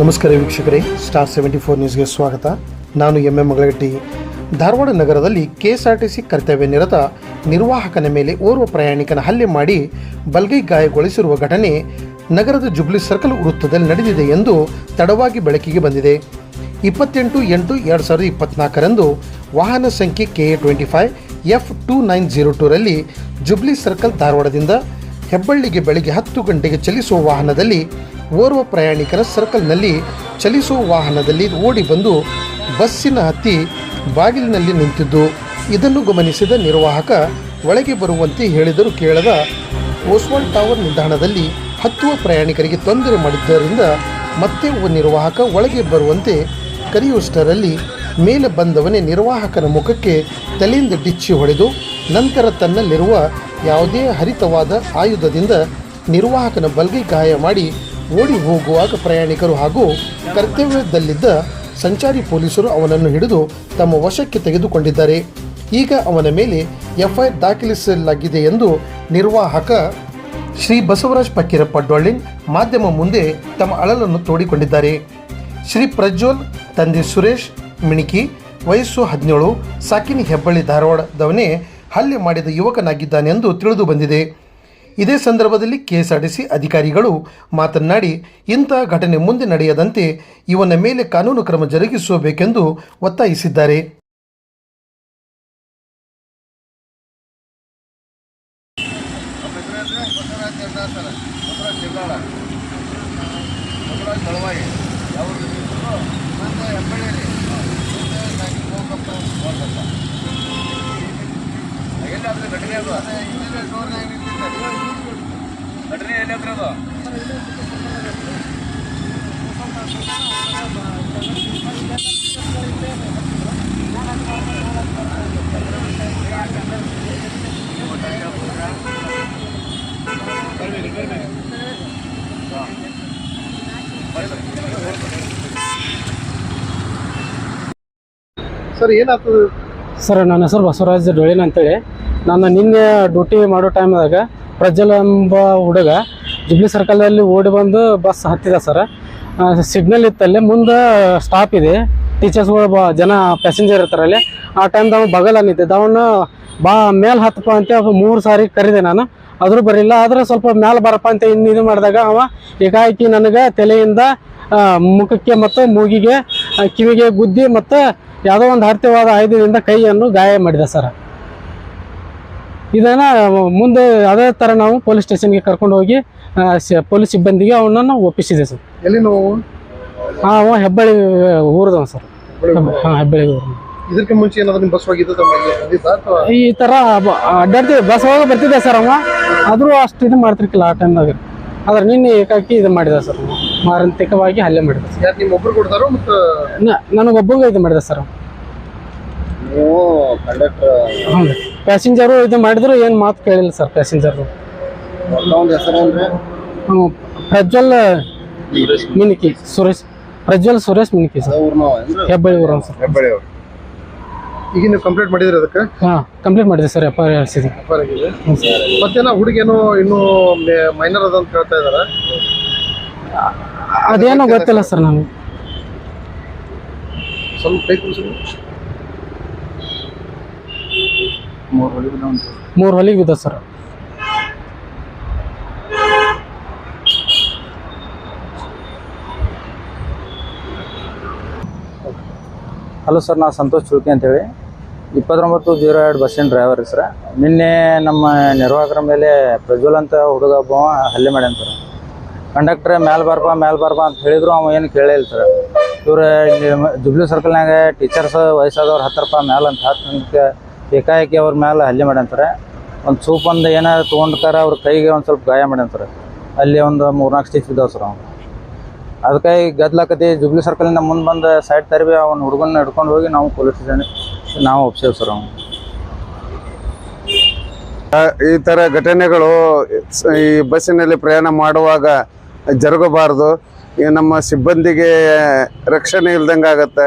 ನಮಸ್ಕಾರ ವೀಕ್ಷಕರೇ star seventy four ನ್ಯೂಸ್ಗೆ ಸ್ವಾಗತ. ನಾನು ಎಂ ಎಂ ಮಗಳಗಟ್ಟಿ. ಧಾರವಾಡ ನಗರದಲ್ಲಿ ಕೆಎಸ್ಆರ್ಟಿಸಿ ಕರ್ತವ್ಯ ನಿರತ ನಿರ್ವಾಹಕನ ಮೇಲೆ ಓರ್ವ ಪ್ರಯಾಣಿಕನ ಹಲ್ಲೆ ಮಾಡಿ ಬಲ್ಗೈ ಗಾಯಗೊಳಿಸಿರುವ ಘಟನೆ ನಗರದ ಜುಬ್ಲಿ ಸರ್ಕಲ್ ವೃತ್ತದಲ್ಲಿ ನಡೆದಿದೆ ಎಂದು ತಡವಾಗಿ ಬೆಳಕಿಗೆ ಬಂದಿದೆ. ಇಪ್ಪತ್ತೆಂಟು ಎಂಟು ಎರಡು ಸಾವಿರದ ಇಪ್ಪತ್ನಾಲ್ಕರಂದು ವಾಹನ ಸಂಖ್ಯೆ K A twenty five, F two nine zero ಟೂರಲ್ಲಿ jubilee circle ಧಾರವಾಡದಿಂದ ಹೆಬ್ಬಳ್ಳಿಗೆ ಬೆಳಗ್ಗೆ ಹತ್ತು ಗಂಟೆಗೆ ಚಲಿಸುವ ವಾಹನದಲ್ಲಿ ಓರ್ವ ಪ್ರಯಾಣಿಕರ ಸರ್ಕಲ್ನಲ್ಲಿ ಚಲಿಸುವ ವಾಹನದಲ್ಲಿ ಓಡಿ ಬಂದು ಬಸ್ಸಿನ ಹತ್ತಿ ಬಾಗಿಲಿನಲ್ಲಿ ನಿಂತಿದ್ದು. ಇದನ್ನು ಗಮನಿಸಿದ ನಿರ್ವಾಹಕ, ಒಳಗೆ ಬರುವಂತೆ ಹೇಳಿದರೂ ಕೇಳದ ಓಸ್ವಾಲ್ ಟವರ್ ನಿಲ್ದಾಣದಲ್ಲಿ ಹತ್ತುವ ಪ್ರಯಾಣಿಕರಿಗೆ ತೊಂದರೆ ಮಾಡಿದ್ದರಿಂದ ಮತ್ತೆ ಒಬ್ಬ ನಿರ್ವಾಹಕ ಒಳಗೆ ಬರುವಂತೆ ಕರೆಯುವಷ್ಟರಲ್ಲಿ ಮೇಲೆ ಬಂದವನೇ ನಿರ್ವಾಹಕನ ಮುಖಕ್ಕೆ ತಲೆಯಿಂದ ಡಿಚ್ಚಿ ಹೊಡೆದು ನಂತರ ತನ್ನಲ್ಲಿರುವ ಯಾವುದೇ ಹರಿತವಾದ ಆಯುಧದಿಂದ ನಿರ್ವಾಹಕನ ಬಲ್ಗೈ ಗಾಯ ಮಾಡಿ ಓಡಿ ಹೋಗುವಾಗ ಪ್ರಯಾಣಿಕರು ಹಾಗೂ ಕರ್ತವ್ಯದಲ್ಲಿದ್ದ ಸಂಚಾರಿ ಪೊಲೀಸರು ಅವನನ್ನು ಹಿಡಿದು ತಮ್ಮ ವಶಕ್ಕೆ ತೆಗೆದುಕೊಂಡಿದ್ದಾರೆ. ಈಗ ಅವನ ಮೇಲೆ ಎಫ್ಐಆರ್ ದಾಖಲಿಸಲಾಗಿದೆ ಎಂದು ನಿರ್ವಾಹಕ ಶ್ರೀ ಬಸವರಾಜ್ ಪಕ್ಕೀರಪ್ಪ ಡೊಳ್ಳಿನ್ ಮಾಧ್ಯಮ ಮುಂದೆ ತಮ್ಮ ಅಳಲನ್ನು ತೋಡಿಕೊಂಡಿದ್ದಾರೆ. ಶ್ರೀ ಪ್ರಜ್ವಲ್, ತಂದೆ ಸುರೇಶ್, ಮಿಣಿಕಿ, ವಯಸ್ಸು ಹದಿನೇಳು, ಸಾಕಿನಿ ಹೆಬ್ಬಳ್ಳಿ ಧಾರವಾಡದವನೇ ಹಲ್ಲೆ ಮಾಡಿದ ಯುವಕನಾಗಿದ್ದಾನೆಂದು ತಿಳಿದು ಬಂದಿದೆ. ಇದೇ ಸಂದರ್ಭದಲ್ಲಿ ಕೆಎಸ್ಆರ್ಟಿಸಿ ಅಧಿಕಾರಿಗಳು ಮಾತನಾಡಿ ಇಂತಹ ಘಟನೆ ಮುಂದೆ ನಡೆಯದಂತೆ ಇವನ ಮೇಲೆ ಕಾನೂನು ಕ್ರಮ ಜರುಗಿಸಬೇಕೆಂದು ಒತ್ತಾಯಿಸಿದ್ದಾರೆ. ಸರ್ ಏನಾಗ್ತದೆ? ಸರ್ ನನ್ನ ಹೆಸರು ಬಸವರಾಜ್ ಡೊಳಿನ್ ಅಂತೇಳಿ. ನಾನು ನಿನ್ನೆ ಡ್ಯೂಟಿ ಮಾಡೋ ಟೈಮ್ದಾಗ ಪ್ರಜ್ವಲ್ ಎಂಬ ಹುಡುಗ ಜುಬ್ಲಿ ಸರ್ಕಲಲ್ಲಿ ಓಡಿ ಬಂದು ಬಸ್ ಹತ್ತಿದ ಸರ್ ಸಿಗ್ನಲ್ ಇತ್ತಲ್ಲಿ, ಮುಂದೆ ಸ್ಟಾಪ್ ಇದೆ. ಟೀಚರ್ಸ್ಗಳು ಬ, ಜನ ಪ್ಯಾಸೆಂಜರ್ ಇರ್ತಾರಲ್ಲಿ ಆ ಟೈಮ್ದಾಗ ಬಗಲ ನಿಂತಿದ್ದ. ಅವನು ಬಾ, ಮೇಲೆ ಹತ್ತಪ್ಪ ಅಂತ ಮೂರು ಸಾರಿ ಕರೆದೆ ನಾನು. ಆದರೂ ಬರಲಿಲ್ಲ ಆದ್ರೆ ಸ್ವಲ್ಪ ಮೇಲೆ ಬರಪ್ಪ ಅಂತ ಇನ್ನು ಇದು ಮಾಡಿದಾಗ ಅವ ಏಕಾಏಕಿ ನನಗೆ ತಲೆಯಿಂದ ಮುಖಕ್ಕೆ ಮತ್ತು ಮೂಗಿಗೆ ಕಿವಿಗೆ ಗುದ್ದಿ ಮತ್ತು ಯಾವುದೋ ಒಂದು ಹರಿತವಾದ ಆಯುಧದಿಂದ ಕೈಯನ್ನು ಗಾಯ ಮಾಡಿದೆ ಸರ್ ಇದನ್ನ ಮುಂದೆ ಅದೇ ಥರ ನಾವು ಪೊಲೀಸ್ ಸ್ಟೇಷನ್ಗೆ ಕರ್ಕೊಂಡು ಹೋಗಿ ಪೊಲೀಸ್ ಸಿಬ್ಬಂದಿಗೆ ಅವನನ್ನು ಒಪ್ಪಿಸಿದೆ ಸರ್. ಎಲ್ಲಿ ನೋವು ಹಾಂ ಅವ ಹೆಬ್ಬಳ್ಳಿ ಊರದವ ಸರ್. ಹಾಂ ಹೆಬ್ಬಳ್ಳಿ ಊರು. ಇದಕ್ಕೆ ಮುಂಚೆ ಏನಾದರೂ ನಿಮ್ಮ ಬಸ್ ಹೋಗಿದ್ದು ಈ ಥರ ಅಡ್ಡಾಡ್ತೀವಿ ಬಸ್ ಹೋಗಿ ಬರ್ತಿದ್ದೆ ಸರ್ ಅವ. ಆದರೂ ಅಷ್ಟು ಇದು ಮಾಡ್ತಿರ್ಕಿಲ್ಲ ಆ ಟೈಮ್ದಾಗ ಆದ್ರೆ ನಿನ್ನೆ ಏಕಾಕಿ ಇದು ಮಾಡಿದ ಸರ್ ಮಾರಂತಿಕವಾಗಿ ಹಲ್ಲೆ ಮಾಡಿದೆ ಸರ್. ಯಾರು ನಿಮ್ಮ ಒಬ್ರು ಕೊಡ್ತಾರೋ ಮತ್ತು? ನನಗೊಬ್ಬಂಗೆ ಇದು ಮಾಡಿದೆ ಸರ್ ಓ ಕಂಡಕ್ಟರ್ ಹ್ಞೂ ಪ್ಯಾಸೆಂಜರು ಇದು ಮಾಡಿದ್ರು ಏನು ಮಾತು ಕೇಳಿಲ್ಲ sir passenger Prajwal Miniki Suresh. Prajwal Suresh Miniki sir Hebballi ಊರ ಸರ್ ಹೆಬ್ಬಳ್ಳಿ ಅವರು. ಈಗ ನೀವು ಕಂಪ್ಲೇಂಟ್ ಮಾಡಿದ್ರಿ ಅದಕ್ಕೆ? ಹಾಂ ಕಂಪ್ಲೀಟ್ ಮಾಡಿದೆ sir F I R C ಆಗಿದೆ ಮತ್ತೇನೋ ಹುಡುಗೇನೋ ಇನ್ನೂ ಮೈನರ್ ಅದ ಅಂತ ಹೇಳ್ತಾ ಇದಾರೆ? ಅದೇನೋ ಗೊತ್ತಿಲ್ಲ ಸರ್ ನನಗೆ. ಸ್ವಲ್ಪ ಕೈ ಕೂರಿಸಿ ಮೂರು ಹೊಲಿಗೆ ಉಂಟು ಮೂರು ಹೊಲಿಗೆ ಬಿದ್ದ ಸರ್. ಹಲೋ ಸರ್ ನಾವು ಸಂತೋಷ್ ಚುಳ್ಕಿ ಅಂತೇಳಿ. ಇಪ್ಪತ್ತೊಂಬತ್ತು ಜೀರೋ ಎರಡು ಬಸ್ಸಿನ ಡ್ರೈವರ್ ಸರ್. ನಿನ್ನೆ ನಮ್ಮ ನಿರ್ವಾಹಕರ ಮೇಲೆ ಪ್ರಜ್ವಲ್ ಅಂತ ಹುಡುಗ ಒಬ್ಬ ಹಲ್ಲೆ ಮಾಡ್ಯಾನ ಸರ್. ಕಂಡಕ್ಟ್ರೆ ಮ್ಯಾಲ್ ಬಾರ್ಬಾ ಮ್ಯಾಲ್ ಬಾರ್ಬಾ ಅಂತ ಹೇಳಿದ್ರು ಅವ ಏನು ಕೇಳೇ ಇಲ್ಲ ಸರ್. ಇವ್ರು ಇಲ್ಲಿ ಜುಬ್ಲಿ ಸರ್ಕಲ್ನಾಗ ಟೀಚರ್ಸ್ ವಯಸ್ಸಾದವ್ರು ಹತ್ತು ರೂಪಾಯಿ ಮ್ಯಾಲ ಅಂತ ಹತ್ತು ಏಕಾಏಕಿ ಅವ್ರ ಮೇಲೆ ಹಲ್ಲೆ ಮಾಡ್ಯಂತಾರೆ. ಒಂದು ಸೂಪ್ ಒಂದು ಏನಾದ್ರು ತೊಗೊಂಡ್ತಾರೆ ಅವ್ರ ಕೈಗೆ ಒಂದು ಸ್ವಲ್ಪ ಗಾಯ ಮಾಡ್ಯಂತಾರೆ. ಅಲ್ಲಿ ಒಂದು ಮೂರ್ನಾಲ್ಕು ಸ್ಟಿಚ್ ಬಿದ್ದಾವ ಸರ್ ಅವ್ನು. ಅದಕ್ಕೆ ಈಗ ಗದ್ಲಾಕತಿ ಜುಬ್ಲಿ ಸರ್ಕಲಿಂದ ಮುಂದೆ ಬಂದು ಸೈಡ್ ತರಬಿ ಅವ್ನ ಹುಡುಗನ ಹಿಡ್ಕೊಂಡು ಹೋಗಿ ನಾವು ಪೊಲೀಸ್ ಸ್ಟೇಷನ್ ನಾವು ಒಪ್ಸೇವ್ ಸರ್ ಅವನು. ಈ ತರ ಘಟನೆಗಳು ಈ ಬಸ್ಸಿನಲ್ಲಿ ಪ್ರಯಾಣ ಮಾಡುವಾಗ ಜರುಗಬಾರ್ದು. ಈ ನಮ್ಮ ಸಿಬ್ಬಂದಿಗೆ ರಕ್ಷಣೆ ಇಲ್ದಂಗೆ ಆಗತ್ತೆ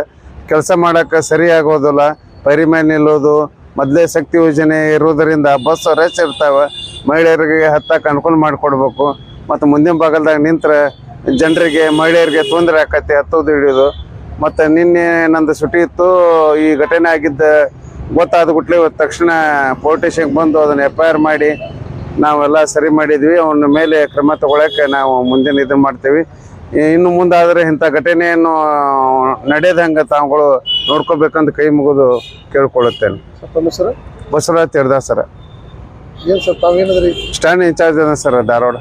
ಕೆಲಸ ಮಾಡೋಕ್ಕೆ ಸರಿಯಾಗೋದಿಲ್ಲ. ಪರಿಮೆ ಪರಿ ನಿಲ್ಲೋದು ಮೊದಲೇ ಶಕ್ತಿ ಯೋಜನೆ ಇರೋದರಿಂದ ಬಸ್ ರಶ್ ಇರ್ತಾವೆ. ಮಹಿಳೆಯರಿಗೆ ಹತ್ತಕ್ಕೆ ಅನುಕೂಲ ಮಾಡಿಕೊಡ್ಬೇಕು. ಮತ್ತು ಮುಂದಿನ ಭಾಗದಾಗ ನಿಂತ್ರೆ ಜನರಿಗೆ, ಮಹಿಳೆಯರಿಗೆ ತೊಂದರೆ ಆಕತಿ ಹತ್ತೋದು ಹಿಡಿಯೋದು. ಮತ್ತು ನಿನ್ನೆ ನಂದು ಸುಟಿ ಇತ್ತು. ಈ ಘಟನೆ ಆಗಿದ್ದ ಗೊತ್ತಾದ ಗುಟ್ಲೆ ತಕ್ಷಣ ಪೊಲೀಸ್ ಬಂದು ಅದನ್ನು ಎಫ್ ಐ ಆರ್ ಮಾಡಿ ನಾವೆಲ್ಲ ಸರಿ ಮಾಡಿದ್ವಿ. ಅವನ ಮೇಲೆ ಕ್ರಮ ತಗೊಳಕ್ಕೆ ನಾವು ಮುಂದಿನ ಇದು ಮಾಡ್ತೀವಿ. ಇನ್ನು ಮುಂದಾದರೆ ಇಂಥ ಘಟನೆಯನ್ನು ನಡೆಯದಂಗೆ ತಾವುಗಳು ನೋಡ್ಕೋಬೇಕಂತ ಕೈ ಮುಗಿದು ಕೇಳ್ಕೊಳ್ಳುತ್ತೇನೆ. ಬಸವರಾಜ್ ತಮ್ಮ ಸರ್. ಏನು ಸರ್ ತಾವೇನಾದ್ರಿ? ಸ್ಟ್ಯಾಂಡ್ ಇನ್ಚಾರ್ಜ್ ಅದ ಸರ್ ಧಾರವಾಡ.